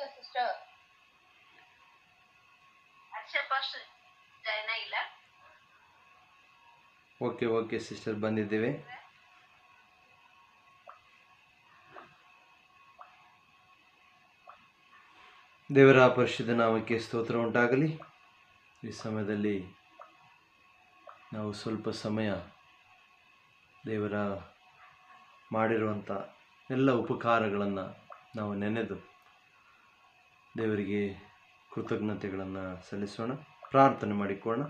Sister. Akshaya pastor join ಇಲ್ಲ. Okay okay sister ಬಂದಿದ್ದೀವಿ. ದೇವರ ಪರಿಶುದ್ಧ ನಾಮಕ್ಕೆ ಸ್ತೋತ್ರ ಉಂಟಾಗಲಿ. ಈ ಸಮಯದಲ್ಲಿ ನಾವು ಸ್ವಲ್ಪ ಸಮಯ ದೇವರ ಮಾಡಿರುವಂಥ ಎಲ್ಲ ಉಪಕಾರಗಳನ್ನು ನಾವು ನೆನೆದು ದೇವರಿಗೆ ಕೃತಜ್ಞತೆಗಳನ್ನು ಸಲ್ಲಿಸೋಣ. ಪ್ರಾರ್ಥನೆ ಮಾಡಿಕೊಳ್ಳೋಣ.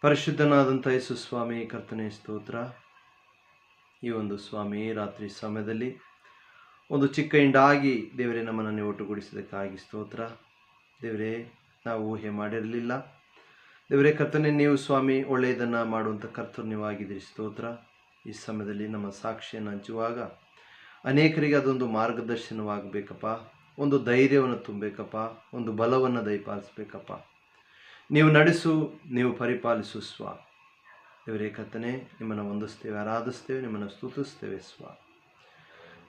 ಪರಿಶುದ್ಧನಾದಂಥ ಯೇಸು ಸ್ವಾಮಿ, ಕರ್ತನೆ ಸ್ತೋತ್ರ. ಈ ಒಂದು ಸ್ವಾಮಿ ರಾತ್ರಿ ಸಮಯದಲ್ಲಿ ಒಂದು ಚಿಕ್ಕ ಹಿಂಡಾಗಿ ದೇವರೇ ನಮ್ಮನ್ನು ಒಟ್ಟುಗೂಡಿಸಿದ್ದಕ್ಕಾಗಿ ಸ್ತೋತ್ರ. ದೇವರೇ, ನಾವು ಊಹೆ ಮಾಡಿರಲಿಲ್ಲ. ದೇವರೇ, ಕರ್ತನೆ, ನೀವು ಸ್ವಾಮಿ, ಒಳ್ಳೆಯದನ್ನು ಮಾಡುವಂಥ ಕರ್ತರು ನೀವು ಸ್ತೋತ್ರ. ಈ ಸಮಯದಲ್ಲಿ ನಮ್ಮ ಸಾಕ್ಷಿಯನ್ನು ಹಂಚುವಾಗ ಅನೇಕರಿಗೆ ಅದೊಂದು ಮಾರ್ಗದರ್ಶನವಾಗಬೇಕಪ್ಪ. ಒಂದು ಧೈರ್ಯವನ್ನು ತುಂಬಬೇಕಪ್ಪ ಒಂದು ಬಲವನ್ನು ದಯಪಾಲಿಸ್ಬೇಕಪ್ಪ. ನೀವು ನಡೆಸು, ನೀವು ಪರಿಪಾಲಿಸು ಸ್ವ. ದೇವರೇ ಕತ್ತನೆ ನಿಮ್ಮನ್ನು ವಂದಿಸ್ತೇವೆ, ಆರಾಧಿಸ್ತೇವೆ, ನಿಮ್ಮನ್ನು ಸ್ತುತಿಸ್ತೇವೆ ಸ್ವ.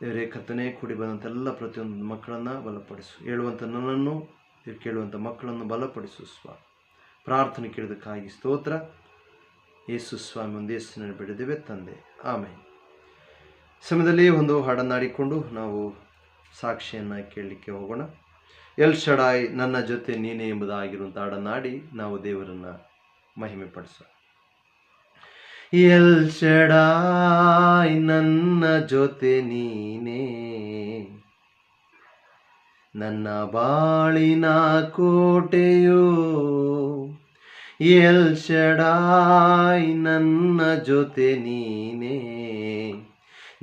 ದೇವರೇ ಕತ್ತನೆ ಕೂಡಿ ಬಂದಂಥ ಎಲ್ಲ ಪ್ರತಿಯೊಂದು ಮಕ್ಕಳನ್ನು ಬಲಪಡಿಸು. ಹೇಳುವಂಥ ನನ್ನನ್ನು ಕೇಳುವಂಥ ಮಕ್ಕಳನ್ನು ಬಲಪಡಿಸು ಸ್ವ. ಪ್ರಾರ್ಥನೆ ಕೇಳಿದಕ್ಕಾಗಿ ಸ್ತೋತ್ರ. ಯೇಸು ಸ್ವಾಮಿ ಒಂದು ಯೇಸಿನಲ್ಲಿ ಬೆಳೆದಿವೆ ತಂದೆ. ಆಮೇಲೆ ಸಮಯದಲ್ಲಿ ಒಂದು ಹಾಡನ್ನಾಡಿಕೊಂಡು ನಾವು ಸಾಕ್ಷಿಯನ್ನು ಕೇಳಲಿಕ್ಕೆ ಹೋಗೋಣ. ಎಲ್ ಶಡಾಯ್, ನನ್ನ ಜೊತೆ ನೀನೇ ಎಂಬುದಾಗಿರುವಂಥ ಹಾಡನ್ನಾಡಿ ನಾವು ದೇವರನ್ನು ಮಹಿಮೆ ಪಡಿಸೋಣ ಎಲ್ ಶಡಾಯ್, ನನ್ನ ಜೊತೆ ನೀನೇ. ನನ್ನ ಬಾಳಿನ ಕೋಟೆಯೋ. ಎಲ್ ಶಡಾಯ್, ನನ್ನ ಜೊತೆ ನೀನೇ.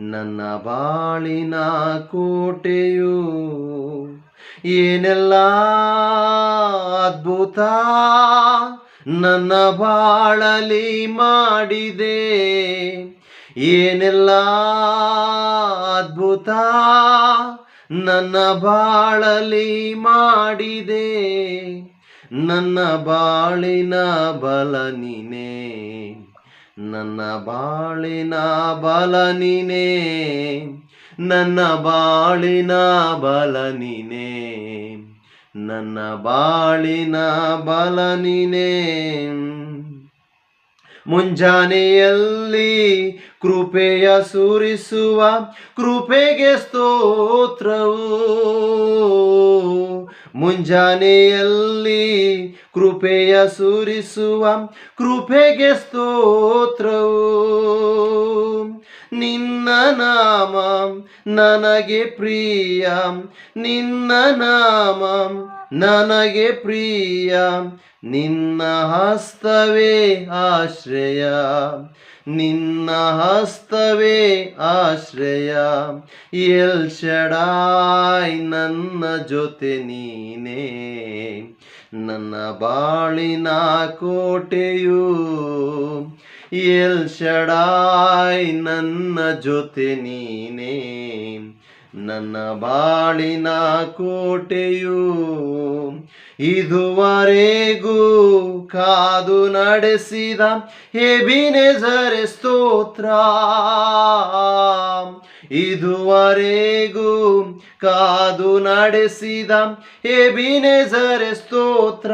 ನನ್ನ ಬಾಳಿನ ಕೋಟೆಯು ಏನೆಲ್ಲ ಅದ್ಭುತ? ನನ್ನ ಬಾಳಲಿ ಮಾಡಿದೆ ಏನೆಲ್ಲ ಅದ್ಭುತ? ನನ್ನ ಬಾಳಲಿ ಮಾಡಿದೆ ನನ್ನ ಬಾಳಿನ ಬಲ ನೀನೇ. ನನ್ನ ಬಾಳಿನ ಬಲ ನೀನೇ ನನ್ನ ಬಾಳಿನ ಬಲ ನೀನೇ ನನ್ನ ಬಾಳಿನ ಬಲ ನೀನೇ ಮುಂಜಾನೆಯಲ್ಲಿ ಕೃಪೆಯ ಸುರಿಸುವ ಕೃಪೆಗೆ ಸ್ತೋತ್ರವು. ಮುಂಜಾನೆಯಲ್ಲಿ ಕೃಪೆಯ ಸುರಿಸುವ, ಕೃಪೆಗೆ ಸ್ತೋತ್ರವು. ನಿನ್ನ ನಾಮ ನನಗೆ ಪ್ರಿಯ, ನಿನ್ನ ನಾಮ ನನಗೆ ಪ್ರಿಯ. ನಿನ್ನ ಹಸ್ತವೇ ಆಶ್ರಯ, ನಿನ್ನ ಹಸ್ತವೇ ಆಶ್ರಯ. ಎಲ್ ಶಡಾಯ್ ನನ್ನ ಜೊತೆ ನೀನೇ. ನನ್ನ ಬಾಳಿನ ಕೋಟೆಯು ಎಲ್ ಶಡಾಯ್ ನನ್ನ ಜೊತೆ ನೀನೇ. ನನ್ನ ಬಾಳಿನ ಕೋಟೆಯು ಇದುವರೆಗೂ ಕಾದು ನಡೆಸಿದ ಹೆಬಿನೆಜರೆ ಸ್ತೋತ್ರ. ಇದುವರೆಗೂ ಕಾದು ನಡೆಸಿದ ಹೆಬಿನೆಜರೆ ಸ್ತೋತ್ರ.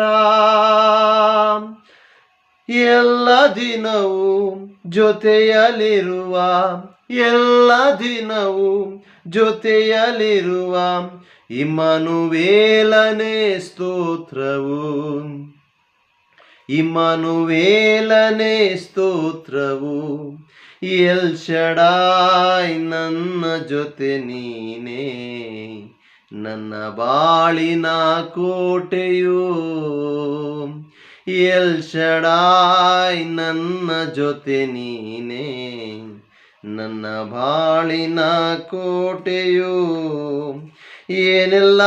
ಎಲ್ಲ ದಿನವೂ ಜೊತೆಯಲ್ಲಿರುವ, ಎಲ್ಲ ದಿನವೂ ಜೊತೆಯಲ್ಲಿರುವ ಇಮ್ಮನುವೇಲನೆ ಸ್ತೋತ್ರವು. ಇಮ್ಮನುವೇಲನೆ ಸ್ತೋತ್ರವು. ಎಲ್ ಶಡಾಯ್ ನನ್ನ ಜೊತೆ ನೀನೇ. ನನ್ನ ಬಾಳಿನ ಕೋಟೆಯು ಎಲ್ ಶಡಾಯ್ ನನ್ನ ಜೊತೆ ನೀನೇ. ನನ್ನ ಬಾಳಿನ ಕೋಟೆಯು ಏನೆಲ್ಲ,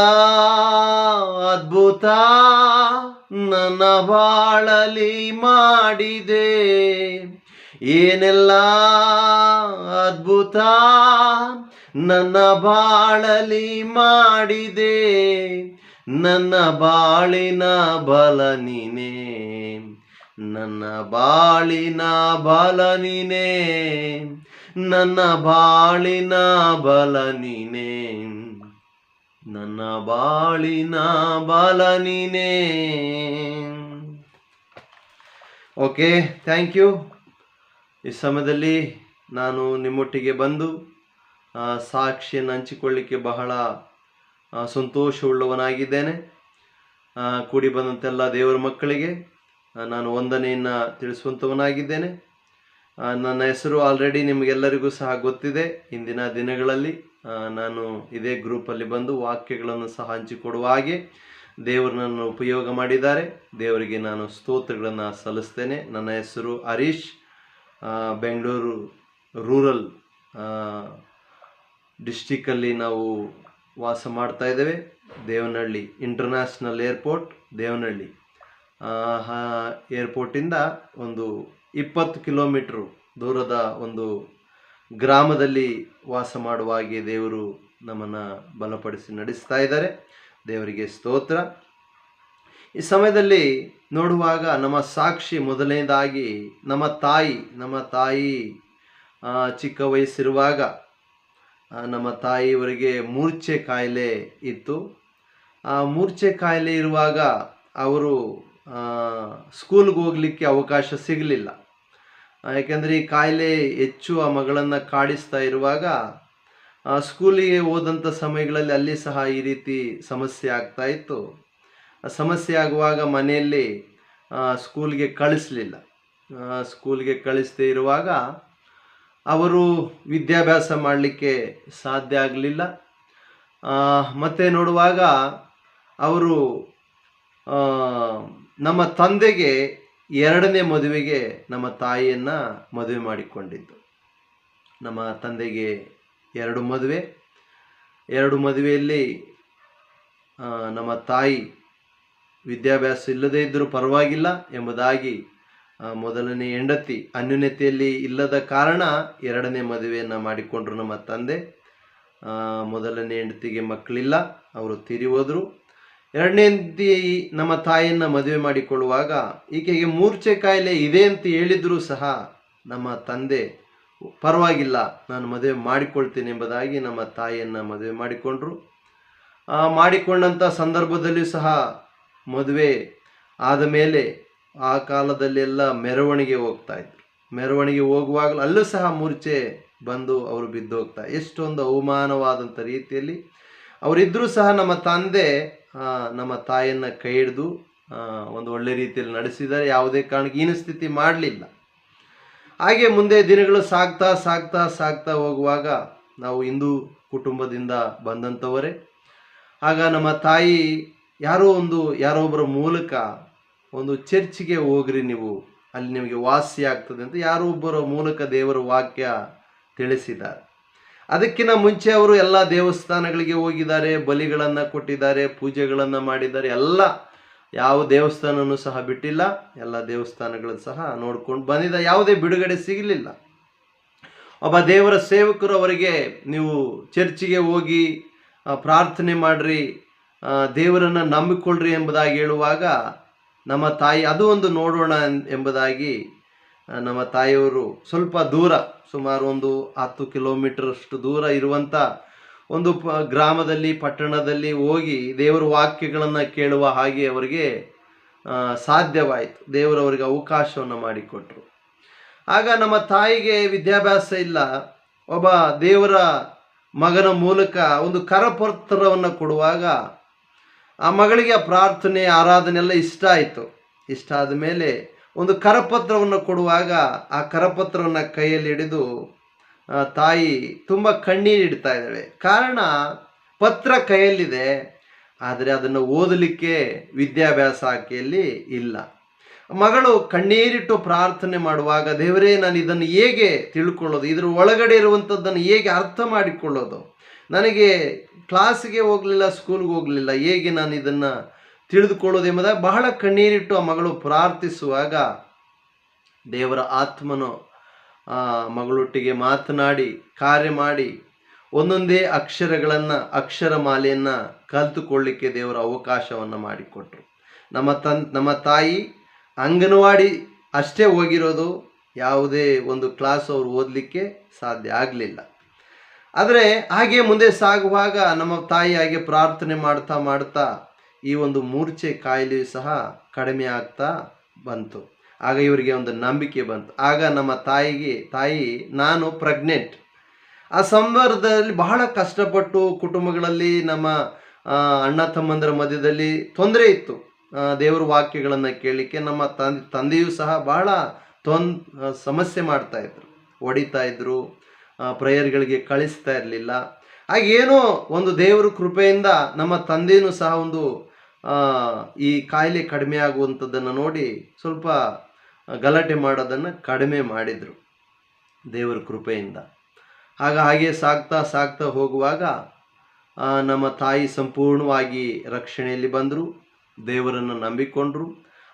ಅದ್ಭುತ. ನನ್ನ ಬಾಳಲಿ ಮಾಡಿದೆ. ಏನೆಲ್ಲ ಅದ್ಭುತ ನನ್ನ ಬಾಳಲಿ ಮಾಡಿದೆ, ನನ್ನ ಬಾಳಿನ ಬಲ ನೀನೇ, ನನ್ನ ಬಾಳಿನ ಬಲ ನೀನೇ, ನನ್ನ ಬಾಳಿನ ಬಲ ನೀನೇ, ನನ್ನ ಬಾಳಿನ ಬಲ ನೀನೇ. ಓಕೆ ಥ್ಯಾಂಕ್ ಯು ಈ ಸಮಯದಲ್ಲಿ ನಾನು ನಿಮ್ಮೊಟ್ಟಿಗೆ ಬಂದು ಸಾಕ್ಷಿಯನ್ನು ಹಂಚಿಕೊಳ್ಳಿಕ್ಕೆ ಬಹಳ ಸಂತೋಷವುಳ್ಳವನಾಗಿದ್ದೇನೆ. ಕೂಡಿ ಬಂದಂತೆಲ್ಲ ದೇವರ ಮಕ್ಕಳಿಗೆ ನಾನು ವಂದನೆಯನ್ನು ತಿಳಿಸುವಂಥವನಾಗಿದ್ದೇನೆ ನನ್ನ ಹೆಸರು ಆಲ್ರೆಡಿ ನಿಮಗೆಲ್ಲರಿಗೂ ಸಹ ಗೊತ್ತಿದೆ. ಇಂದಿನ ದಿನಗಳಲ್ಲಿ ನಾನು ಇದೇ ಗ್ರೂಪಲ್ಲಿ ಬಂದು ವಾಕ್ಯಗಳನ್ನು ಸಹ ಹಂಚಿಕೊಡುವ ಹಾಗೆ ದೇವರು ನನ್ನನ್ನು ಉಪಯೋಗ ಮಾಡಿದ್ದಾರೆ. ದೇವರಿಗೆ ನಾನು ಸ್ತೋತ್ರಗಳನ್ನು ಸಲ್ಲಿಸ್ತೇನೆ. ನನ್ನ ಹೆಸರು ಹರೀಶ್. ಬೆಂಗಳೂರು ರೂರಲ್ ಡಿಸ್ಟಿಕ್ಕಲ್ಲಿ ನಾವು ವಾಸ ಮಾಡ್ತಾ ಇದ್ದೇವೆ. Devanahalli international airport, Devanahalli. ಏರ್ಪೋರ್ಟಿಂದ ಒಂದು ಇಪ್ಪತ್ತು ಕಿಲೋಮೀಟ್ರು ದೂರದ ಒಂದು ಗ್ರಾಮದಲ್ಲಿ ವಾಸ ಮಾಡುವ ಹಾಗೆ ದೇವರು ನಮ್ಮನ್ನು ಬಲಪಡಿಸಿ ನಡೆಸ್ತಾ ಇದ್ದಾರೆ. ದೇವರಿಗೆ ಸ್ತೋತ್ರ. ಈ ಸಮಯದಲ್ಲಿ ನೋಡುವಾಗ ನಮ್ಮ ಸಾಕ್ಷಿ ಮೊದಲನೇದಾಗಿ ನಮ್ಮ ತಾಯಿ ನಮ್ಮ ತಾಯಿ ಚಿಕ್ಕ ವಯಸ್ಸಿರುವಾಗ ನಮ್ಮ ತಾಯಿಯವರಿಗೆ ಮೂರ್ಛೆ ಕಾಯಿಲೆ ಇತ್ತು. ಆ ಮೂರ್ಛೆ ಕಾಯಿಲೆ ಇರುವಾಗ ಅವರು ಸ್ಕೂಲ್ಗೆ ಹೋಗಲಿಕ್ಕೆ ಅವಕಾಶ ಸಿಗಲಿಲ್ಲ. ಯಾಕೆಂದರೆ ಈ ಕಾಯಿಲೆ ಹೆಚ್ಚು ಆ ಮಗಳನ್ನು ಕಾಡಿಸ್ತಾ ಇರುವಾಗ ಸ್ಕೂಲಿಗೆ ಹೋದಂಥ ಸಮಯಗಳಲ್ಲಿ ಅಲ್ಲಿ ಸಹ ಈ ರೀತಿ ಸಮಸ್ಯೆ ಆಗ್ತಾ ಇತ್ತು. ಸಮಸ್ಯೆ ಆಗುವಾಗ ಮನೆಯಲ್ಲಿ ಸ್ಕೂಲ್ಗೆ ಕಳಿಸ್ಲಿಲ್ಲ. ಸ್ಕೂಲ್ಗೆ ಕಳಿಸದೇ ಇರುವಾಗ ಅವರು ವಿದ್ಯಾಭ್ಯಾಸ ಮಾಡಲಿಕ್ಕೆ ಸಾಧ್ಯ ಆಗಲಿಲ್ಲ. ಮತ್ತು ನೋಡುವಾಗ ಅವರು ನಮ್ಮ ತಂದೆಗೆ ಎರಡನೇ ಮದುವೆಗೆ ನಮ್ಮ ತಾಯಿಯನ್ನು ಮದುವೆ ಮಾಡಿಕೊಂಡಿದ್ದು. ನಮ್ಮ ತಂದೆಗೆ ಎರಡು ಮದುವೆ. ಎರಡು ಮದುವೆಯಲ್ಲಿ ನಮ್ಮ ತಾಯಿ ವಿದ್ಯಾಭ್ಯಾಸ ಇಲ್ಲದೇ ಇದ್ದರೂ ಪರವಾಗಿಲ್ಲ ಎಂಬುದಾಗಿ ಮೊದಲನೇ ಹೆಂಡತಿ ಅನ್ಯೂನ್ಯತೆಯಲ್ಲಿ ಇಲ್ಲದ ಕಾರಣ ಎರಡನೇ ಮದುವೆಯನ್ನು ಮಾಡಿಕೊಂಡ್ರು ನಮ್ಮ ತಂದೆ. ಮೊದಲನೇ ಹೆಂಡತಿಗೆ ಮಕ್ಕಳಿಲ್ಲ, ಅವರು ತೀರಿ ಹೋದರು. ಎರಡನೇ ಹೆಂಡತಿ ನಮ್ಮ ತಾಯಿಯನ್ನು ಮದುವೆ ಮಾಡಿಕೊಳ್ಳುವಾಗ ಈಕೆಗೆ ಮೂರ್ಛೆ ಕಾಯಿಲೆ ಇದೆ ಅಂತ ಹೇಳಿದರೂ ಸಹ ನಮ್ಮ ತಂದೆ, ಪರವಾಗಿಲ್ಲ, ನಾನು ಮದುವೆ ಮಾಡಿಕೊಳ್ತೀನಿ ಎಂಬುದಾಗಿ ನಮ್ಮ ತಾಯಿಯನ್ನು ಮದುವೆ ಮಾಡಿಕೊಂಡ್ರು. ಮಾಡಿಕೊಂಡಂಥ ಸಂದರ್ಭದಲ್ಲಿ ಸಹ ಮದುವೆ ಆದ ಮೇಲೆ ಆ ಕಾಲದಲ್ಲೆಲ್ಲ ಮೆರವಣಿಗೆ ಹೋಗ್ತಾ ಇದ್ರು ಮೆರವಣಿಗೆ ಹೋಗುವಾಗಲೂ ಅಲ್ಲೂ ಸಹ ಮೂರ್ಛೆ ಬಂದು ಅವರು ಬಿದ್ದು ಹೋಗ್ತಾ ಎಷ್ಟೊಂದು ಅವಮಾನವಾದಂಥ ರೀತಿಯಲ್ಲಿ ಅವರಿದ್ದರೂ ಸಹ ನಮ್ಮ ತಂದೆ ನಮ್ಮ ತಾಯಿಯನ್ನು ಕೈ ಹಿಡಿದು ಒಂದು ಒಳ್ಳೆ ರೀತಿಯಲ್ಲಿ ನಡೆಸಿದ್ದಾರೆ. ಯಾವುದೇ ಕಾರಣಕ್ಕೆ ಏನು ಸ್ಥಿತಿ ಮಾಡಲಿಲ್ಲ. ಹಾಗೆ ಮುಂದೆ ದಿನಗಳು ಸಾಗ್ತಾ ಸಾಗ್ತಾ ಸಾಗ್ತಾ ಹೋಗುವಾಗ ನಾವು ಹಿಂದೂ ಕುಟುಂಬದಿಂದ ಬಂದಂಥವರೇ, ಆಗ ನಮ್ಮ ತಾಯಿ ಯಾರೋ ಒಂದು, ಯಾರೋ ಒಬ್ಬರ ಮೂಲಕ ಒಂದು ಚರ್ಚಿಗೆ ಹೋಗ್ರಿ ನೀವು. ಅಲ್ಲಿ ನಿಮಗೆ ವಾಸಿ ಆಗ್ತದೆ ಅಂತ ಯಾರೋ ಒಬ್ಬರ ಮೂಲಕ ದೇವರ ವಾಕ್ಯ ತಿಳಿಸಿದ್ದಾರೆ. ಅದಕ್ಕಿಂತ ಮುಂಚೆ ಅವರು ಎಲ್ಲ ದೇವಸ್ಥಾನಗಳಿಗೆ ಹೋಗಿದ್ದಾರೆ, ಬಲಿಗಳನ್ನು ಕೊಟ್ಟಿದ್ದಾರೆ, ಪೂಜೆಗಳನ್ನು ಮಾಡಿದ್ದಾರೆ. ಎಲ್ಲ ಯಾವ ದೇವಸ್ಥಾನನೂ ಸಹ ಬಿಟ್ಟಿಲ್ಲ, ಎಲ್ಲ ದೇವಸ್ಥಾನಗಳನ್ನು ಸಹ ನೋಡ್ಕೊಂಡು ಬಂದಿದ್ದ. ಯಾವುದೇ ಬಿಡುಗಡೆ ಸಿಗಲಿಲ್ಲ. ಒಬ್ಬ ದೇವರ ಸೇವಕರು ಅವರಿಗೆ ನೀವು ಚರ್ಚಿಗೆ ಹೋಗಿ ಪ್ರಾರ್ಥನೆ ಮಾಡ್ರಿ ದೇವರನ್ನ ನಂಬಿಕೊಳ್ಳ್ರಿ ಎಂಬುದಾಗಿ ಹೇಳುವಾಗ ನಮ್ಮ ತಾಯಿ, ಅದು ಒಂದು ನೋಡೋಣ ಎಂಬುದಾಗಿ ನಮ್ಮ ತಾಯಿಯವರು ಸ್ವಲ್ಪ ದೂರ, ಸುಮಾರು ಒಂದು ಹತ್ತು ಕಿಲೋಮೀಟರ್ ಅಷ್ಟು ದೂರ ಇರುವಂಥ ಒಂದು ಪ, ಗ್ರಾಮದಲ್ಲಿ, ಪಟ್ಟಣದಲ್ಲಿ ಹೋಗಿ ದೇವರ ವಾಕ್ಯಗಳನ್ನು ಕೇಳುವ ಹಾಗೆ ಅವರಿಗೆ ಸಾಧ್ಯವಾಯಿತು. ದೇವರು ಅವರಿಗೆ ಅವಕಾಶವನ್ನು ಮಾಡಿಕೊಟ್ರು. ಆಗ ನಮ್ಮ ತಾಯಿಗೆ ವಿದ್ಯಾಭ್ಯಾಸ ಇಲ್ಲ. ಒಬ್ಬ ದೇವರ ಮಗನ ಮೂಲಕ ಒಂದು ಕರಪತ್ರವನ್ನು ಕೊಡುವಾಗ ಆ ಮಗಳಿಗೆ ಪ್ರಾರ್ಥನೆ ಆರಾಧನೆ ಎಲ್ಲ ಇಷ್ಟ ಆಯಿತು. ಇಷ್ಟ ಆದ ಮೇಲೆ ಒಂದು ಕರಪತ್ರವನ್ನು ಕೊಡುವಾಗ ಆ ಕರಪತ್ರವನ್ನು ಕೈಯಲ್ಲಿ ಹಿಡಿದು ತಾಯಿ ತುಂಬ ಕಣ್ಣೀರು ಇಡ್ತಾ ಇದ್ದಾಳೆ. ಕಾರಣ ಪತ್ರ ಕೈಯಲ್ಲಿದೆ, ಆದರೆ ಅದನ್ನು ಓದಲಿಕ್ಕೆ ವಿದ್ಯಾಭ್ಯಾಸ ಆಕೆಯಲ್ಲಿ ಇಲ್ಲ. ಮಗಳು ಕಣ್ಣೀರಿಟ್ಟು ಪ್ರಾರ್ಥನೆ ಮಾಡುವಾಗ, ದೇವರೇ, ನಾನು ಇದನ್ನು ಹೇಗೆ ತಿಳ್ಕೊಳ್ಳೋದು? ಇದರ ಒಳಗಡೆ ಇರುವಂಥದ್ದನ್ನು ಹೇಗೆ ಅರ್ಥ ಮಾಡಿಕೊಳ್ಳೋದು? ನನಗೆ ಕ್ಲಾಸಿಗೆ ಹೋಗಲಿಲ್ಲ ಸ್ಕೂಲ್ಗೆ ಹೋಗಲಿಲ್ಲ, ಹೇಗೆ ನಾನು ಇದನ್ನು ತಿಳಿದುಕೊಳ್ಳೋದು ಎಂಬುದಾಗಿ ಬಹಳ ಕಣ್ಣೀರಿಟ್ಟು ಆ ಮಗಳು ಪ್ರಾರ್ಥಿಸುವಾಗ ದೇವರ ಆತ್ಮನು ಮಗಳೊಟ್ಟಿಗೆ ಮಾತನಾಡಿ, ಕಾರ್ಯ ಮಾಡಿ, ಒಂದೊಂದೇ ಅಕ್ಷರಗಳನ್ನು, ಅಕ್ಷರ ಮಾಲೆಯನ್ನು ಕಲಿತುಕೊಳ್ಳಿಕ್ಕೆ ದೇವರ ಅವಕಾಶವನ್ನು ಮಾಡಿಕೊಟ್ರು. ನಮ್ಮ ತನ್, ನಮ್ಮ ತಾಯಿ ಅಂಗನವಾಡಿ ಅಷ್ಟೇ ಹೋಗಿರೋದು, ಯಾವುದೇ ಒಂದು ಕ್ಲಾಸ್ ಅವರು ಓದಲಿಕ್ಕೆ ಸಾಧ್ಯ ಆಗಲಿಲ್ಲ. ಆದರೆ ಹಾಗೆ ಮುಂದೆ ಸಾಗುವಾಗ ನಮ್ಮ ತಾಯಿ ಹಾಗೆ ಪ್ರಾರ್ಥನೆ ಮಾಡ್ತಾ ಮಾಡ್ತಾ ಈ ಒಂದು ಮೂರ್ಛೆ ಕಾಯಿಲೆಯು ಸಹ ಕಡಿಮೆ ಆಗ್ತಾ ಬಂತು. ಆಗ ಇವರಿಗೆ ಒಂದು ನಂಬಿಕೆ ಬಂತು. ಆಗ ನಮ್ಮ ತಾಯಿಗೆ, ತಾಯಿ, ನಾನು ಪ್ರೆಗ್ನೆಂಟ್ ಆ ಸಂದರ್ಭದಲ್ಲಿ ಬಹಳ ಕಷ್ಟಪಟ್ಟು ಕುಟುಂಬಗಳಲ್ಲಿ ನಮ್ಮ ಅಣ್ಣ ತಮ್ಮಂದರ ಮಧ್ಯದಲ್ಲಿ ತೊಂದರೆ ಇತ್ತು. ದೇವರ ವಾಕ್ಯಗಳನ್ನು ಕೇಳಲಿಕ್ಕೆ ನಮ್ಮ ತಂದೆ, ತಂದೆಯೂ ಸಹ ಬಹಳ ತೊನ್ ಸಮಸ್ಯೆ ಮಾಡ್ತಾ ಇದ್ರು. ಹೊಡಿತಾ ಇದ್ರು. ಪ್ರೇಯರ್ಗಳಿಗೆ ಕಳಿಸ್ತಾ ಇರಲಿಲ್ಲ. ಹಾಗೇನೋ ಒಂದು ದೇವರ ಕೃಪೆಯಿಂದ ನಮ್ಮ ತಂದೆಯೂ ಸಹ ಒಂದು ಈ ಕಾಯಿಲೆ ಕಡಿಮೆ ಆಗುವಂಥದ್ದನ್ನು ನೋಡಿ ಸ್ವಲ್ಪ ಗಲಾಟೆ ಮಾಡೋದನ್ನು ಕಡಿಮೆ ಮಾಡಿದರು ದೇವರ ಕೃಪೆಯಿಂದ. ಆಗ ಹಾಗೆ ಸಾಗ್ತಾ ಸಾಗ್ತಾ ಹೋಗುವಾಗ ನಮ್ಮ ತಾಯಿ ಸಂಪೂರ್ಣವಾಗಿ ರಕ್ಷಣೆಯಲ್ಲಿ ಬಂದರು, ದೇವರನ್ನು ನಂಬಿಕೊಂಡರು.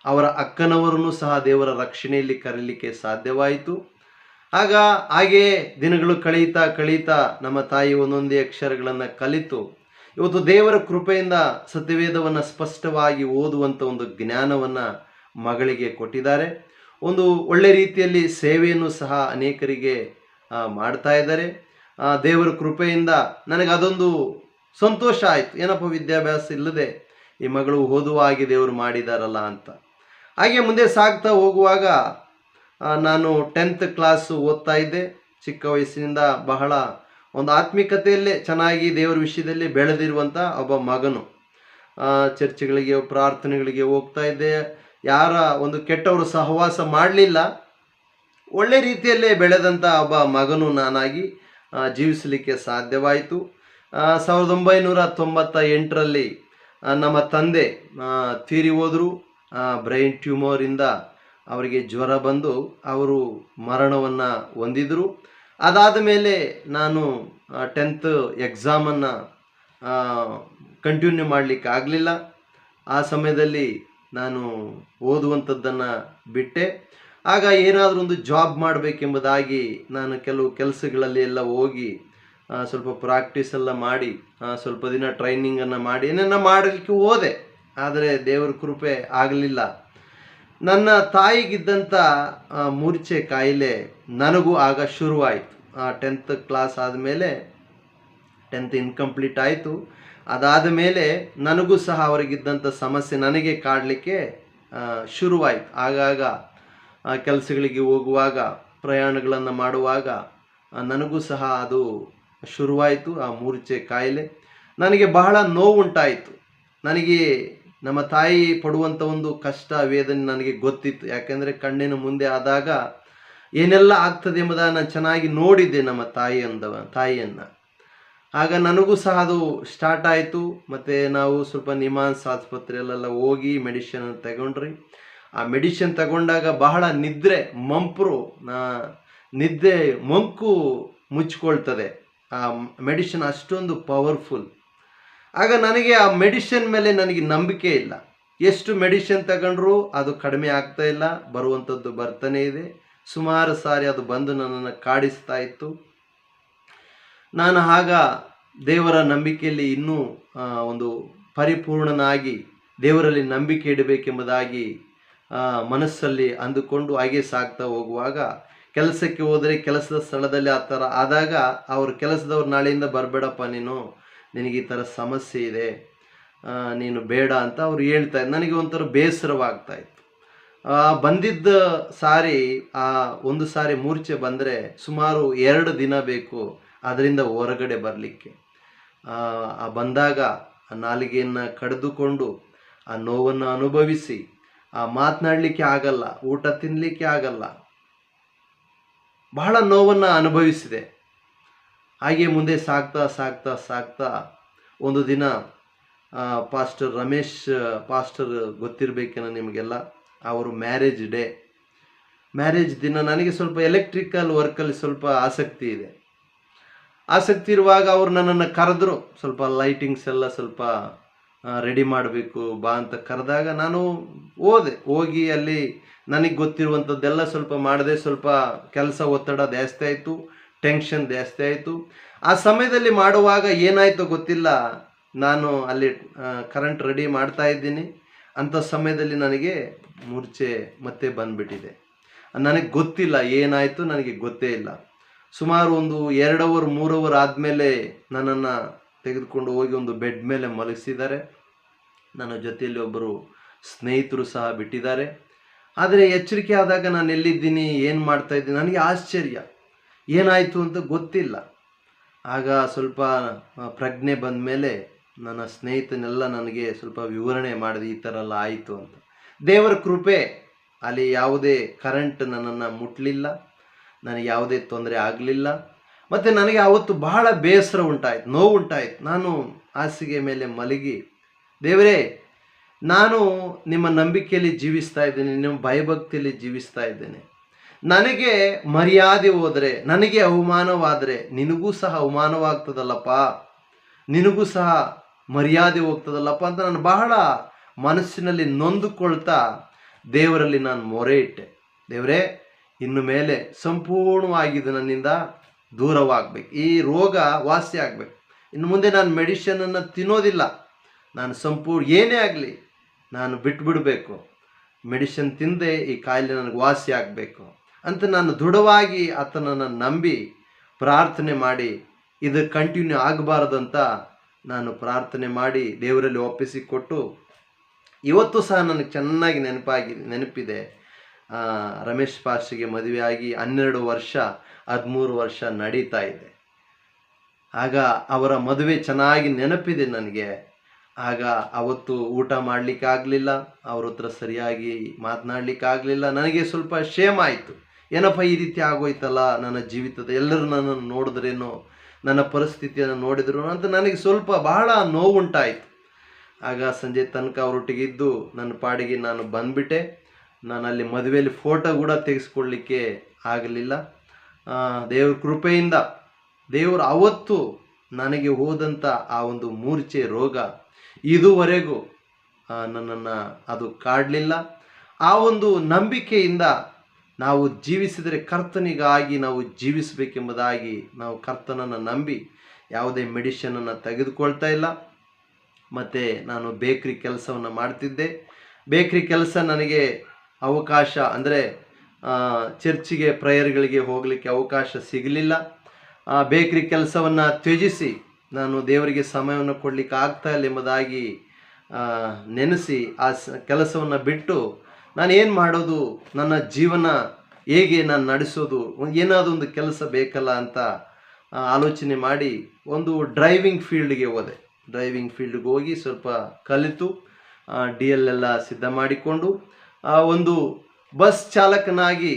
ಅವರ ಅಕ್ಕನವರನ್ನು ಸಹ ದೇವರ ರಕ್ಷಣೆಯಲ್ಲಿ ಕರೀಲಿಕ್ಕೆ ಸಾಧ್ಯವಾಯಿತು. ಆಗ ಹಾಗೆ ದಿನಗಳು ಕಳೀತಾ ಕಳೀತಾ ನಮ್ಮ ತಾಯಿ ಒಂದೊಂದೇ ಅಕ್ಷರಗಳನ್ನು ಕಲಿತು, ಇವತ್ತು ದೇವರ ಕೃಪೆಯಿಂದ ಸತ್ಯವೇದವನ್ನು ಸ್ಪಷ್ಟವಾಗಿ ಓದುವಂಥ ಒಂದು ಜ್ಞಾನವನ್ನು ಮಗಳಿಗೆ ಕೊಟ್ಟಿದ್ದಾರೆ. ಒಂದು ಒಳ್ಳೆ ರೀತಿಯಲ್ಲಿ ಸೇವೆಯನ್ನು ಸಹ ಅನೇಕರಿಗೆ ಮಾಡ್ತಾ ಇದ್ದಾರೆ. ದೇವರ ಕೃಪೆಯಿಂದ ನನಗೆ ಅದೊಂದು ಸಂತೋಷ ಆಯಿತು. ಏನಪ್ಪ ವಿದ್ಯಾಭ್ಯಾಸ ಇಲ್ಲದೆ ಈ ಮಗಳು ಓದುವ ಹಾಗೆ ದೇವರು ಮಾಡಿದಾರಲ್ಲ ಅಂತ. ಹಾಗೆ ಮುಂದೆ ಸಾಗ್ತಾ ಹೋಗುವಾಗ ನಾನು ಟೆಂತ್ ಕ್ಲಾಸು ಓದ್ತಾ ಇದ್ದೆ. ಚಿಕ್ಕ ವಯಸ್ಸಿನಿಂದ ಬಹಳ ಒಂದು ಆತ್ಮಿಕತೆಯಲ್ಲೇ ಚೆನ್ನಾಗಿ ದೇವರ ವಿಷಯದಲ್ಲಿ ಬೆಳೆದಿರುವಂಥ ಒಬ್ಬ ಮಗನು. ಚರ್ಚ್ಗಳಿಗೆ, ಪ್ರಾರ್ಥನೆಗಳಿಗೆ ಹೋಗ್ತಾ ಇದ್ದೆ. ಯಾರ ಒಂದು ಕೆಟ್ಟವರು ಸಹವಾಸ ಮಾಡಲಿಲ್ಲ. ಒಳ್ಳೆ ರೀತಿಯಲ್ಲೇ ಬೆಳೆದಂಥ ಒಬ್ಬ ಮಗನು ನಾನಾಗಿ ಜೀವಿಸಲಿಕ್ಕೆ ಸಾಧ್ಯವಾಯಿತು. ಸಾವಿರದ ಒಂಬೈನೂರ ತೊಂಬತ್ತ ಎಂಟರಲ್ಲಿ ನಮ್ಮ ತಂದೆ ತೀರಿ ಹೋದರು. ಬ್ರೈನ್ ಟ್ಯೂಮರಿಂದ ಅವರಿಗೆ ಜ್ವರ ಬಂದು ಅವರು ಮರಣವನ್ನು ಹೊಂದಿದರು. ಅದಾದ ಮೇಲೆ ನಾನು ಟೆಂತ್ ಎಕ್ಸಾಮನ್ನು ಕಂಟಿನ್ಯೂ ಮಾಡಲಿಕ್ಕೆ ಆಗಲಿಲ್ಲ. ಆ ಸಮಯದಲ್ಲಿ ನಾನು ಓದುವಂಥದ್ದನ್ನು ಬಿಟ್ಟೆ. ಆಗ ಏನಾದರೂ ಒಂದು ಜಾಬ್ ಮಾಡಬೇಕೆಂಬುದಾಗಿ ನಾನು ಕೆಲವು ಕೆಲಸಗಳಲ್ಲಿ ಎಲ್ಲ ಹೋಗಿ ಸ್ವಲ್ಪ ಪ್ರಾಕ್ಟೀಸ್ ಎಲ್ಲ ಮಾಡಿ ಸ್ವಲ್ಪ ದಿನ ಟ್ರೈನಿಂಗನ್ನು ಮಾಡಿ ಏನೇನೋ ಮಾಡಲಿಕ್ಕೆ ಹೋದೆ. ಆದರೆ ದೇವರ ಕೃಪೆ ಆಗಲಿಲ್ಲ. ನನ್ನ ತಾಯಿಗಿದ್ದಂಥ ಮೂರ್ಛೆ ಕಾಯಿಲೆ ನನಗೂ ಆಗ ಶುರುವಾಯಿತು. ಟೆಂತ್ ಕ್ಲಾಸ್ ಆದಮೇಲೆ ಟೆಂತ್ ಇನ್ಕಂಪ್ಲೀಟ್ ಆಯಿತು. ಅದಾದ ಮೇಲೆ ನನಗೂ ಸಹ ಅವರಿಗಿದ್ದಂಥ ಸಮಸ್ಯೆ ನನಗೆ ಕಾಡಲಿಕ್ಕೆ ಶುರುವಾಯಿತು. ಆಗಾಗ ಕೆಲಸಗಳಿಗೆ ಹೋಗುವಾಗ, ಪ್ರಯಾಣಗಳನ್ನು ಮಾಡುವಾಗ ನನಗೂ ಸಹ ಅದು ಶುರುವಾಯಿತು, ಆ, ಮೂರ್ಛೆ ಕಾಯಿಲೆ. ನನಗೆ ಬಹಳ ನೋವುಂಟಾಯಿತು. ನನಗೆ ನಮ್ಮ ತಾಯಿ ಪಡುವಂಥ ಒಂದು ಕಷ್ಟ, ವೇದನೆ ನನಗೆ ಗೊತ್ತಿತ್ತು. ಯಾಕೆಂದರೆ ಕಣ್ಣಿನ ಮುಂದೆ ಆದಾಗ ಏನೆಲ್ಲ ಆಗ್ತದೆ ಎಂಬುದನ್ನು ನಾನು ಚೆನ್ನಾಗಿ ನೋಡಿದ್ದೆ ನಮ್ಮ ತಾಯಿಯಂದವ ತಾಯಿಯನ್ನು. ಆಗ ನನಗೂ ಸಹ ಅದು ಸ್ಟಾರ್ಟ್ ಆಯಿತು. ಮತ್ತು ನಾವು ಸ್ವಲ್ಪ ನಿಮಾನ್ಸ್ ಆಸ್ಪತ್ರೆಯಲ್ಲೆಲ್ಲ ಹೋಗಿ ಮೆಡಿಷನ್ ತಗೊಂಡ್ರಿ. ಆ ಮೆಡಿಷನ್ ತಗೊಂಡಾಗ ಬಹಳ ನಿದ್ರೆ, ಮಂಪ್ರು ನಿದ್ದೆ ಮಂಕು ಮುಚ್ಕೊಳ್ತದೆ. ಆ ಮೆಡಿಷನ್ ಅಷ್ಟೊಂದು ಪವರ್ಫುಲ್ ಆಗ ನನಗೆ ಆ ಮೆಡಿಷನ್ ಮೇಲೆ ನನಗೆ ನಂಬಿಕೆ ಇಲ್ಲ. ಎಷ್ಟು ಮೆಡಿಷನ್ ತಗೊಂಡ್ರೂ ಅದು ಕಡಿಮೆ ಆಗ್ತಾ ಇಲ್ಲ ಬರುವಂಥದ್ದು ಬರ್ತಾನೆ ಇದೆ. ಸುಮಾರು ಸಾರಿ ಅದು ಬಂದು ನನ್ನನ್ನು ಕಾಡಿಸ್ತಾ ಇತ್ತು. ನಾನು ಆಗ ದೇವರ ನಂಬಿಕೆಯಲ್ಲಿ ಇನ್ನೂ ಒಂದು ಪರಿಪೂರ್ಣನಾಗಿ ದೇವರಲ್ಲಿ ನಂಬಿಕೆ ಇಡಬೇಕೆಂಬುದಾಗಿ ಮನಸ್ಸಲ್ಲಿ ಅಂದುಕೊಂಡು ಹಾಗೆ ಸಾಗ್ತಾ ಹೋಗುವಾಗ, ಕೆಲಸಕ್ಕೆ ಹೋದರೆ ಕೆಲಸದ ಸ್ಥಳದಲ್ಲಿ ಆ ಥರ ಆದಾಗ, ಅವ್ರ ಕೆಲಸದವ್ರು ನಾಳೆಯಿಂದ ಬರಬೇಡಪ್ಪ ನೀನು. ನಿನಗೆ ಈ ಥರ ಸಮಸ್ಯೆ ಇದೆ ನೀನು ಬೇಡ ಅಂತ ಅವ್ರು ಹೇಳ್ತಾ ನನಗೆ ಒಂಥರ ಬೇಸರವಾಗ್ತಾ ಇತ್ತು. ಬಂದಿದ್ದ ಸಾರಿ, ಆ ಒಂದು ಸಾರಿ ಮೂರ್ಛೆ ಬಂದರೆ ಸುಮಾರು ಎರಡು ದಿನ ಬೇಕು ಅದರಿಂದ ಹೊರಗಡೆ ಬರಲಿಕ್ಕೆ. ಆ ಬಂದಾಗ ಆ ನಾಲಿಗೆಯನ್ನು ಕಡಿದುಕೊಂಡು ಆ ನೋವನ್ನು ಅನುಭವಿಸಿ, ಆ ಮಾತನಾಡಲಿಕ್ಕೆ ಆಗಲ್ಲ, ಊಟ ತಿನ್ನಲಿಕ್ಕೆ ಆಗಲ್ಲ, ಬಹಳ ನೋವನ್ನು ಅನುಭವಿಸಿದೆ. ಹಾಗೆ ಮುಂದೆ ಸಾಗ್ತಾ ಸಾಗ್ತಾ ಸಾಗ್ತಾ ಒಂದು ದಿನ ಪಾಸ್ಟರ್ ರಮೇಶ್, ಪಾಸ್ಟರ್ ಗೊತ್ತಿರಬೇಕೇನೋ ನಿಮಗೆಲ್ಲ, ಅವರು ಮ್ಯಾರೇಜ್ ಡೇ. ಮ್ಯಾರೇಜ್ ದಿನ ನನಗೆ ಸ್ವಲ್ಪ ಎಲೆಕ್ಟ್ರಿಕಲ್ ವರ್ಕಲ್ಲಿ ಸ್ವಲ್ಪ ಆಸಕ್ತಿ ಇದೆ. ಆಸಕ್ತಿ ಇರುವಾಗ ಅವರು ನನ್ನನ್ನು ಕರೆದ್ರು, ಸ್ವಲ್ಪ ಲೈಟಿಂಗ್ಸ್ ಎಲ್ಲ ಸ್ವಲ್ಪ ರೆಡಿ ಮಾಡಬೇಕು ಬಾ ಅಂತ ಕರೆದಾಗ ನಾನು ಹೋದೆ. ಹೋಗಿ ಅಲ್ಲಿ ನನಗೆ ಗೊತ್ತಿರುವಂಥದ್ದೆಲ್ಲ ಸ್ವಲ್ಪ ಮಾಡಿದೆ ಸ್ವಲ್ಪ ಕೆಲಸ ಒತ್ತಡ ಜಾಸ್ತಿ ಆಯಿತು. ಟೆನ್ಷನ್ ಜಾಸ್ತಿ ಆಯಿತು. ಆ ಸಮಯದಲ್ಲಿ ಮಾಡುವಾಗ ಏನಾಯಿತೋ ಗೊತ್ತಿಲ್ಲ. ನಾನು ಅಲ್ಲಿ ಕರೆಂಟ್ ರೆಡಿ ಮಾಡ್ತಾ ಇದ್ದೀನಿ. ಅಂಥ ಸಮಯದಲ್ಲಿ ನನಗೆ ಮೂರ್ಛೆ ಮತ್ತೆ ಬಂದ್ಬಿಟ್ಟಿದೆ. ನನಗೆ ಗೊತ್ತಿಲ್ಲ ಏನಾಯಿತು, ನನಗೆ ಗೊತ್ತೇ ಇಲ್ಲ. ಸುಮಾರು ಒಂದು ಎರಡು ಅವರ್ ಮೂರು ಅವರ್ ಆದಮೇಲೆ ನನ್ನನ್ನು ತೆಗೆದುಕೊಂಡು ಹೋಗಿ ಒಂದು ಬೆಡ್ ಮೇಲೆ ಮಲಗಿಸಿದ್ದಾರೆ. ನನ್ನ ಜೊತೆಯಲ್ಲಿ ಒಬ್ಬರು ಸ್ನೇಹಿತರು ಸಹ ಬಿಟ್ಟಿದ್ದಾರೆ. ಆದರೆ ಎಚ್ಚರಿಕೆ ಆದಾಗ ನಾನು ಎಲ್ಲಿದ್ದೀನಿ ಏನು ಮಾಡ್ತಾ ಇದ್ದೀನಿ, ನನಗೆ ಆಶ್ಚರ್ಯ. ಏನಾಯಿತು ಅಂತ ಗೊತ್ತಿಲ್ಲ. ಆಗ ಸ್ವಲ್ಪ ಪ್ರಜ್ಞೆ ಬಂದ ಮೇಲೆ ನನ್ನ ಸ್ನೇಹಿತನೆಲ್ಲ ನನಗೆ ಸ್ವಲ್ಪ ವಿವರಣೆ ಮಾಡಿದೆ ಈ ಥರ ಎಲ್ಲ ಆಯಿತು ಅಂತ. ದೇವರ ಕೃಪೆ, ಅಲ್ಲಿ ಯಾವುದೇ ಕರೆಂಟ್ ನನ್ನನ್ನು ಮುಟ್ಟಲಿಲ್ಲ ನನಗೆ ಯಾವುದೇ ತೊಂದರೆ ಆಗಲಿಲ್ಲ. ಮತ್ತು ನನಗೆ ಆವತ್ತು ಬಹಳ ಬೇಸರ ಉಂಟಾಯಿತು, ನೋವು ಉಂಟಾಯ್ತು. ನಾನು ಹಾಸಿಗೆ ಮೇಲೆ ಮಲಗಿ, ದೇವರೇ, ನಾನು ನಿಮ್ಮ ನಂಬಿಕೆಯಲ್ಲಿ ಜೀವಿಸ್ತಾ ಇದ್ದೇನೆ, ನಿಮ್ಮ ಭಯಭಕ್ತಿಯಲ್ಲಿ ಜೀವಿಸ್ತಾ ಇದ್ದೇನೆ. ನನಗೆ ಮರ್ಯಾದೆ ಹೋದರೆ, ನನಗೆ ಅವಮಾನವಾದರೆ ನಿನಗೂ ಸಹ ಅವಮಾನವಾಗ್ತದಲ್ಲಪ್ಪ. ನಿನಗೂ ಸಹ ಮರ್ಯಾದೆ ಹೋಗ್ತದಲ್ಲಪ್ಪ ಅಂತ ನಾನು ಬಹಳ ಮನಸ್ಸಿನಲ್ಲಿ ನೊಂದುಕೊಳ್ತಾ ದೇವರಲ್ಲಿ ನಾನು ಮೊರೆ ಇಟ್ಟೆ. ದೇವರೇ, ಇನ್ನು ಮೇಲೆ ಸಂಪೂರ್ಣವಾಗಿದ್ದು ನನ್ನಿಂದ ದೂರವಾಗಬೇಕು. ಈ ರೋಗ ವಾಸಿ ಆಗಬೇಕು. ಇನ್ನು ಮುಂದೆ ನಾನು ಮೆಡಿಷನನ್ನು ತಿನ್ನೋದಿಲ್ಲ. ನಾನು ಸಂಪೂರ್ಣ, ಏನೇ ಆಗಲಿ ನಾನು ಬಿಟ್ಬಿಡಬೇಕು. ಮೆಡಿಷನ್ ತಿಂದೆ ಈ ಕಾಯಿಲೆ ನನಗೆ ವಾಸಿ ಆಗಬೇಕು. ಅಂತ ನಾನು ದೃಢವಾಗಿ ಆತನನ್ನು ನಂಬಿ ಪ್ರಾರ್ಥನೆ ಮಾಡಿ, ಇದು ಕಂಟಿನ್ಯೂ ಆಗಬಾರ್ದಂತ ನಾನು ಪ್ರಾರ್ಥನೆ ಮಾಡಿ ದೇವರಲ್ಲಿ ಒಪ್ಪಿಸಿಕೊಟ್ಟು, ಇವತ್ತು ಸಹ ನನಗೆ ಚೆನ್ನಾಗಿ ನೆನಪಾಗಿ, ನೆನಪಿದೆ. ರಮೇಶ್ ಪಾಸ್ಟಿಗೆ ಮದುವೆಯಾಗಿ ಹನ್ನೆರಡು ವರ್ಷ, ಹದಿಮೂರು ವರ್ಷ ನಡೀತಾ ಇದೆ. ಆಗ ಅವರ ಮದುವೆ ಚೆನ್ನಾಗಿ ನೆನಪಿದೆ ನನಗೆ. ಆಗ ಅವತ್ತು ಊಟ ಮಾಡಲಿಕ್ಕಾಗಲಿಲ್ಲ, ಅವ್ರ ಹತ್ರ ಸರಿಯಾಗಿ ಮಾತನಾಡಲಿಕ್ಕಾಗಲಿಲ್ಲ, ನನಗೆ ಸ್ವಲ್ಪ ಶೇಮ್ ಆಯಿತು. ಏನಪ್ಪ ಈ ರೀತಿ ಆಗೋಯ್ತಲ್ಲ ನನ್ನ ಜೀವಿತದ? ಎಲ್ಲರೂ ನನ್ನನ್ನು ನೋಡಿದ್ರೇನೋ ನನ್ನ ಪರಿಸ್ಥಿತಿಯನ್ನು ನೋಡಿದ್ರು ಅಂತ ನನಗೆ ಸ್ವಲ್ಪ ಬಹಳ ನೋವುಂಟಾಯಿತು. ಆಗ ಸಂಜೆ ತನಕ ಅವರೊಟ್ಟಿಗೆ ಇದ್ದು ನನ್ನ ಪಾಡಿಗೆ ನಾನು ಬಂದುಬಿಟ್ಟೆ. ನಾನು ಅಲ್ಲಿ ಮದುವೆಯಲ್ಲಿ ಫೋಟೋ ಕೂಡ ತೆಗೆಸ್ಕೊಳ್ಳಿಕ್ಕೆ ಆಗಲಿಲ್ಲ. ದೇವ್ರ ಕೃಪೆಯಿಂದ, ದೇವರು ಅವತ್ತು ನನಗೆ ಹೋದಂಥ ಆ ಒಂದು ಮೂರ್ಛೆ ರೋಗ ಇದುವರೆಗೂ ನನ್ನನ್ನು ಅದು ಕಾಡಲಿಲ್ಲ. ಆ ಒಂದು ನಂಬಿಕೆಯಿಂದ ನಾವು ಜೀವಿಸಿದರೆ ಕರ್ತನಿಗಾಗಿ ನಾವು ಜೀವಿಸಬೇಕೆಂಬುದಾಗಿ ನಾವು ಕರ್ತನನ್ನು ನಂಬಿ ಯಾವುದೇ ಮೆಡಿಷನನ್ನು ತೆಗೆದುಕೊಳ್ತಾ ಇಲ್ಲ. ಮತ್ತು ನಾನು ಬೇಕ್ರಿ ಕೆಲಸವನ್ನು ಮಾಡ್ತಿದ್ದೆ. ಬೇಕ್ರಿ ಕೆಲಸ ನನಗೆ ಅವಕಾಶ ಅಂದರೆ ಚರ್ಚಿಗೆ, ಪ್ರೇಯರ್ಗಳಿಗೆ ಹೋಗಲಿಕ್ಕೆ ಅವಕಾಶ ಸಿಗಲಿಲ್ಲ. ಆ, ಬೇಕ್ರಿ ಕೆಲಸವನ್ನು ತ್ಯಜಿಸಿ ನಾನು ದೇವರಿಗೆ ಸಮಯವನ್ನು ಕೊಡಲಿಕ್ಕೆ ಆಗ್ತಾ ಇಲ್ಲ ಎಂಬುದಾಗಿ ನೆನೆಸಿ ಆ ಕೆಲಸವನ್ನು ಬಿಟ್ಟು ನಾನು ಏನು ಮಾಡೋದು? ನನ್ನ ಜೀವನ ಹೇಗೆ ನಾನು ನಡೆಸೋದು? ಏನಾದರೂ ಒಂದು ಕೆಲಸ ಬೇಕಲ್ಲ ಅಂತ ಆಲೋಚನೆ ಮಾಡಿ ಒಂದು ಡ್ರೈವಿಂಗ್ ಫೀಲ್ಡ್ಗೆ ಹೋದೆ. ಡ್ರೈವಿಂಗ್ ಫೀಲ್ಡ್ಗೆ ಹೋಗಿ ಸ್ವಲ್ಪ ಕಲಿತು ಡಿ ಎಲ್ ಎಲ್ಲ ಸಿದ್ಧ ಮಾಡಿಕೊಂಡು ಒಂದು ಬಸ್ ಚಾಲಕನಾಗಿ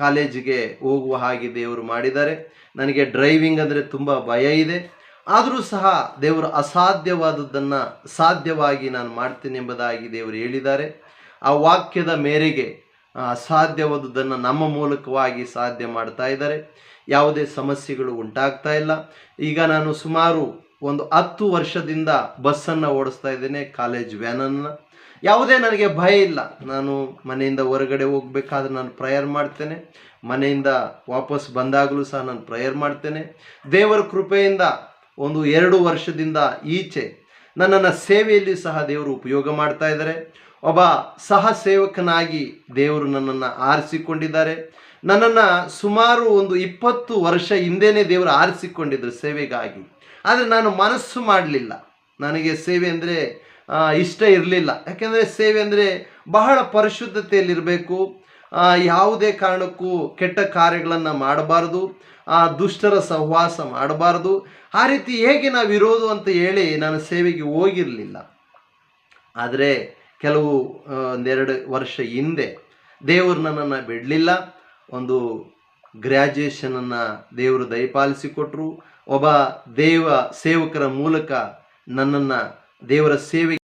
ಕಾಲೇಜಿಗೆ ಹೋಗುವ ಹಾಗೆ ದೇವರು ಮಾಡಿದ್ದಾರೆ. ನನಗೆ ಡ್ರೈವಿಂಗ್ ಅಂದರೆ ತುಂಬ ಭಯ ಇದೆ. ಆದರೂ ಸಹ ದೇವರು ಅಸಾಧ್ಯವಾದದ್ದನ್ನು ಸಾಧ್ಯವಾಗಿ ನಾನು ಮಾಡ್ತೀನಿ ಎಂಬುದಾಗಿ ದೇವರು ಹೇಳಿದ್ದಾರೆ. ಆ ವಾಕ್ಯದ ಮೇರೆಗೆ ಅಸಾಧ್ಯವಾದುದನ್ನು ನಮ್ಮ ಮೂಲಕವಾಗಿ ಸಾಧ್ಯ ಮಾಡ್ತಾ ಇದ್ದಾರೆ. ಯಾವುದೇ ಸಮಸ್ಯೆಗಳು ಉಂಟಾಗ್ತಾ ಇಲ್ಲ. ಈಗ ನಾನು ಸುಮಾರು ಒಂದು ಹತ್ತು ವರ್ಷದಿಂದ ಬಸ್ಸನ್ನು ಓಡಿಸ್ತಾ ಇದ್ದೇನೆ, ಕಾಲೇಜ್ ವ್ಯಾನನ್ನು. ಯಾವುದೇ ನನಗೆ ಭಯ ಇಲ್ಲ. ನಾನು ಮನೆಯಿಂದ ಹೊರಗಡೆ ಹೋಗ್ಬೇಕಾದ್ರೆ ನಾನು ಪ್ರೇಯರ್ ಮಾಡ್ತೇನೆ. ಮನೆಯಿಂದ ವಾಪಸ್ ಬಂದಾಗಲೂ ಸಹ ನಾನು ಪ್ರೇಯರ್ ಮಾಡ್ತೇನೆ. ದೇವರ ಕೃಪೆಯಿಂದ ಒಂದು ಎರಡು ವರ್ಷದಿಂದ ಈಚೆ ನನ್ನನ್ನು ಸೇವೆಯಲ್ಲಿ ಸಹ ದೇವರು ಉಪಯೋಗ ಮಾಡ್ತಾ ಇದ್ದಾರೆ. ಒಬ್ಬ ಸಹ ಸೇವಕನಾಗಿ ದೇವರು ನನ್ನನ್ನು ಆರಿಸಿಕೊಂಡಿದ್ದಾರೆ. ನನ್ನನ್ನು ಸುಮಾರು ಒಂದು ಇಪ್ಪತ್ತು ವರ್ಷ ಹಿಂದೆನೇ ದೇವರು ಆರಿಸಿಕೊಂಡಿದ್ದರು ಸೇವೆಗಾಗಿ. ಆದರೆ ನಾನು ಮನಸ್ಸು ಮಾಡಲಿಲ್ಲ. ನನಗೆ ಸೇವೆ ಅಂದರೆ ಇಷ್ಟ ಇರಲಿಲ್ಲ. ಯಾಕೆಂದರೆ ಸೇವೆ ಅಂದರೆ ಬಹಳ ಪರಿಶುದ್ಧತೆಯಲ್ಲಿರಬೇಕು. ಯಾವುದೇ ಕಾರಣಕ್ಕೂ ಕೆಟ್ಟ ಕಾರ್ಯಗಳನ್ನು ಮಾಡಬಾರ್ದು. ಆ, ದುಷ್ಟರ ಸಹವಾಸ ಮಾಡಬಾರ್ದು. ಆ ರೀತಿ ಹೇಗೆ ನಾವು ಇರೋದು ಅಂತ ಹೇಳಿ ನಾನು ಸೇವೆಗೆ ಹೋಗಿರಲಿಲ್ಲ. ಆದರೆ ಕೆಲವು ಒಂದೆರಡು ವರ್ಷ ಹಿಂದೆ ದೇವರು ನನ್ನನ್ನು ಬಿಡಲಿಲ್ಲ. ಒಂದು ಗ್ರ್ಯಾಜುಯೇಷನನ್ನು ದೇವರು ದಯಪಾಲಿಸಿಕೊಟ್ರು. ಒಬ್ಬ ದೇವ ಸೇವಕರ ಮೂಲಕ ನನ್ನನ್ನು ದೇವರ ಸೇವೆ